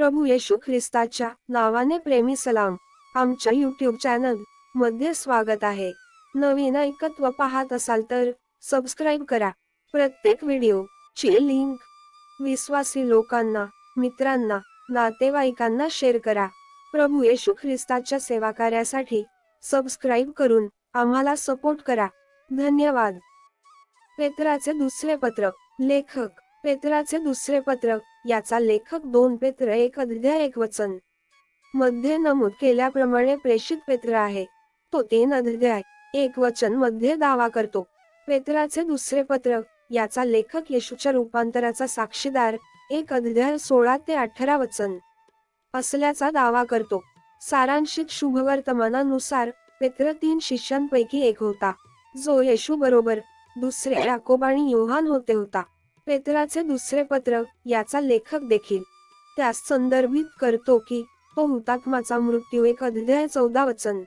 प्रभू येशू ख्रिस्ताच्या नावाने प्रेमी सलाम आमच्या यूट्यूब चॅनलमध्ये स्वागत आहे. नवीन ऐकत्व पाहत असाल तर सबस्क्राईब करा. प्रत्येक व्हिडिओ ची लिंक विश्वासी लोकांना मित्रांना नातेवाईकांना शेअर करा. प्रभू येशू ख्रिस्ताच्या सेवा कार्यासाठी सबस्क्राईब करून आम्हाला सपोर्ट करा. धन्यवाद. पेत्राचे दुसरे पत्र लेखक पेत्राचे दुसरे पत्रक याचा लेखक दोन पेत्र एक अध्याय एक वचन. मध्ये नमूद केल्याप्रमाणे प्रेषित पेत्र आहे. तो तीन अध्याय एक वचनमध्ये दावा करतो. पेत्राचे दुसरे पत्रक याचा लेखक येशूच्या रूपांतराचा साक्षीदार एक अध्याय सोळा ते अठरा वचन. असल्याचा दावा करतो. सारांशित शुभवर्तमानानुसार पेत्र तीन शिष्यांपैकी एक होता. जो येशू बरोबर दुसरे याकोब आणि योहान होते होता. पेत्राचे दुसरे पत्र याचा लेखक देखील त्यास संदर्भित करतो की तो हुतात्माचा मृत्यू एक अध्याय चौदा वचन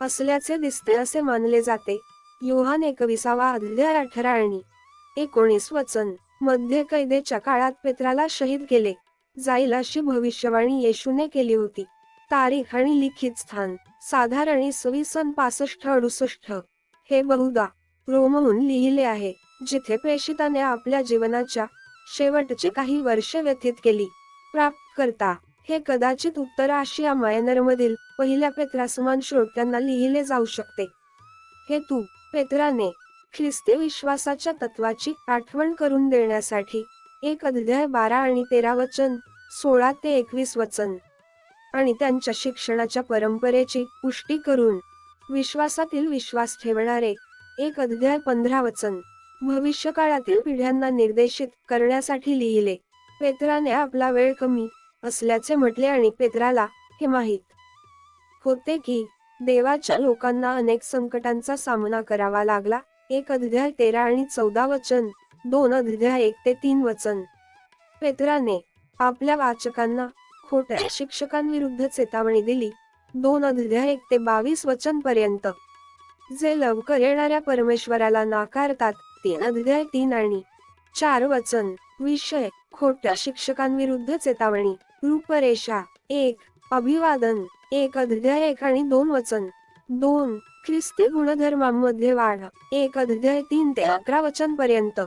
असल्याचे दिसते असे मानले जाते. योहान एकविसावा अध्याय अठरा आणि एकोणीस वचन मध्य कैदेच्या काळात पेत्राला शहीद केले. जाईल अशी भविष्यवाणी येशूने केली होती. तारीख आणि लिखित स्थान साधारण इसवी सन पासष्ट अडुसष्ट हे बहुधा रोमहून लिहिले आहे. जिथे प्रेषिताने आपल्या जीवनाच्या शेवटची काही वर्षे व्यतीत केली. प्राप्त करता हे कदाचित उत्तर आशिया मायनर मधील पहिल्या पेत्रासमान श्रोत्यांना लिहिले जाऊ शकते. हे तू पेत्राने ख्रिस्ती विश्वासाच्या तत्वाची आठवण करून देण्यासाठी एक अध्याय बारा आणि तेरा वचन सोळा ते एकवीस वचन आणि त्यांच्या शिक्षणाच्या परंपरेची पुष्टी करून विश्वासातील विश्वास ठेवणारे एक अध्याय पंधरा वचन. भविष्यकाळातील पिढ्यांना निर्देशित करण्यासाठी लिहिले. पेत्राने आपला वेळ कमी असल्याचे म्हटले आणि पेत्राला हे माहीत होते की देवाच्या लोकांना अनेक संकटांचा सामना करावा लागला. एक अध्याय तेरा आणि चौदा वचन दोन अध्याय एक ते तीन वचन. पेत्राने आपल्या वाचकांना खोट्या शिक्षकांविरुद्ध चेतावणी दिली. दोन अध्याय एक ते बावीस वचन पर्यंत जे लवकर येणाऱ्या परमेश्वराला नाकारतात तीन अध्याय तीन आणि चार वचन विषय खोट्या शिक्षकांविरुद्ध चेतावणी रूपरेषा एक अभिवादन एक अध्याय एक आणि दोन वचन. दोन ख्रिस्ती गुणधर्मांमध्ये वाढ. एक अध्याय तीन ते अकरा वचन पर्यंत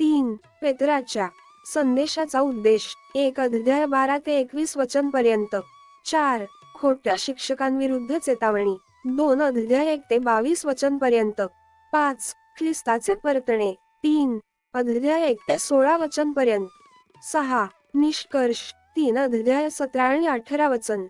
तीन पेत्राच्या संदेशाचा उद्देश. एक अध्याय बारा ते एकवीस वचन पर्यंत चार खोट्या शिक्षकांविरुद्ध चेतावणी दोन अध्याय एक ते बावीस वचन पर्यंत पाच ख्रिस्ताचे परतणे. तीन अध्याय एक ते सोळा वचन पर्यंत सहा निष्कर्ष. तीन अध्याय सतरा आणि अठरा वचन.